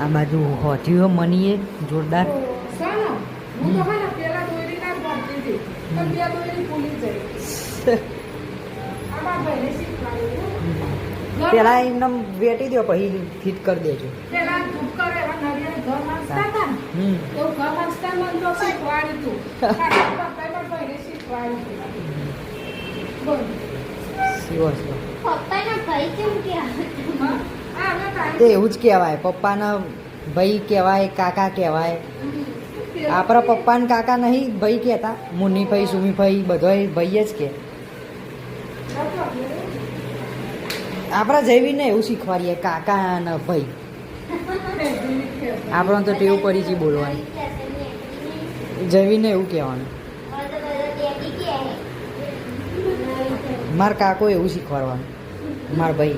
આ બાજુ હોથીઓ મનીએ જોરદાર. પેલા એમને વેટી દો પછી ફિટ કરી દેજો. શિવો શિવો પપ્પાના ભાઈ કેમ કે હા આ હવે તે એવું જ કહેવાય. પપ્પાના ભાઈ કહેવાય, કાકા કહેવાય. આપણા પપ્પાને કાકા નહીં, ભાઈ કહેતા. મુન્નીભાઈ સુમીભાઈ બધો ભાઈ જ કે. આપણા જૈવીને એવું શીખવાડીએ, કાકા અને ભાઈ. આપણો તો ટેવ પડી છે બોલવાની. જૈવીને એવું કહેવાનું. મારા કાકો એવું શીખવાડવાનું. મારા ભાઈ.